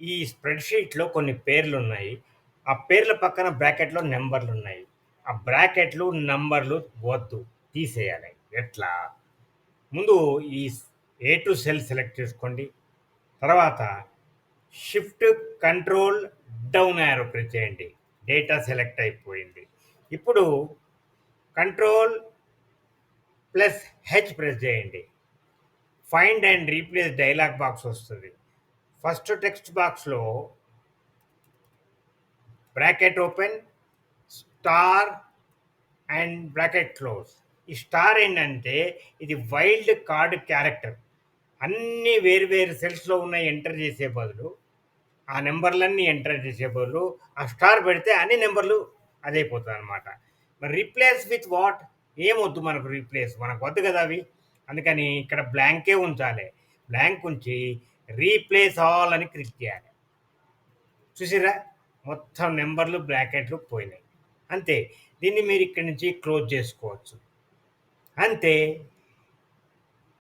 ఈ స్ప్రెడ్‌షీట్‌లో కొన్ని పేర్లున్నాయి. ఆ పేర్ల పక్కన బ్రాకెట్‌లో నంబర్‌లున్నాయి. ఆ బ్రాకెట్‌లు, నంబర్‌లు వద్దు. తీసేయాలి. ఎట్లా? ముందు ఈ ఏ టు సెల్ సెలెక్ట్ చేసుకోండి. తర్వాత shift control down arrow press చేయండి. డేటా సెలెక్ట్ అయిపోయింది. ఇప్పుడు కంట్రోల్ ప్లస్ హెచ్ ప్రెస్ చేయండి. Find and replace dialog box వస్తుంది. ఫస్ట్ టెక్స్ట్ బాక్స్‌లో bracket open star and bracket close. ఈ స్టార్ ఏంటంటే ఇది వైల్డ్ కార్డ్ క్యారెక్టర్. అన్నీ వేరు వేరు సెల్స్‌లో ఉన్నాయి ఎంటర్ చేసే బదులు ఆ నెంబర్‌లన్నీ ఎంటర్ చేసే బదులు ఆ స్టార్ పెడితే అన్ని నెంబర్‌లు అదైపోతదనమాట. మరి రీప్లేస్ విత్ వాట్? ఏమొద్దు మనకు రీప్లేస్. మనకు వద్దు కదా అవి. అందుకని ఇక్కడ బ్లాంకే ఉంచాలి. బ్లాంక్ ఉంచి రీప్లేస్ ఆల్ అని క్లిక్ చేయాలి. చూసిరా మొత్తం నెంబర్‌లు, బ్రాకెట్‌లు పోయినాయి. అంతే. దీన్ని మీరు ఇక్కడి నుంచి క్లోజ్ చేసుకోవచ్చు. అంతే.